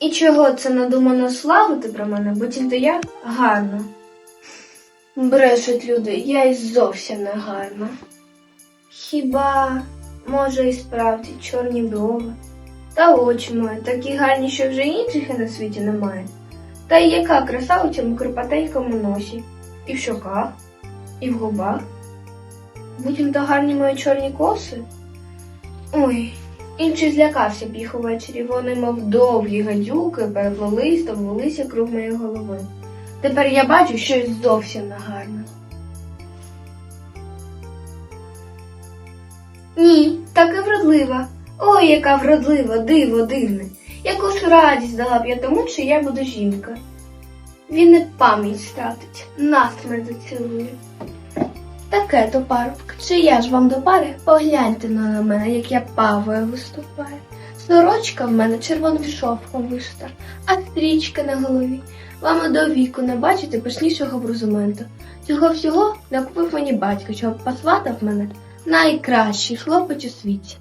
І чого це надумано славити про мене, бо тільки я гарна. Брешуть люди, я й зовсім не гарна. Хіба, може, і справді чорні брови, та очі мої такі гарні, що вже інших на світі немає. Та й яка краса у цьому кропатенькому носі, і в щоках, і в губах. Буцімто гарні мої чорні коси. Ой, інший злякався б їх увечері. Вони, мов довгі гадюки, переплелись та ввелися круг моєї голови. Тепер я бачу щось зовсім негарне. Ні, так і вродлива. Ой, яка вродлива, диво дивне. Яку ж радість дала б я тому, що я буду жінка. Він не пам'ять стратить, насмерть зацілує. Таке то парубк, чи я ж вам до пари? Погляньте ну, на мене, як я павою виступаю. Сорочка в мене червоним шовком вишита, а стрічка на голові. Вам до віку не бачите пишнішого брузументу. Цього всього накупив мені батько, щоб посватав мене найкращий хлопець у світі.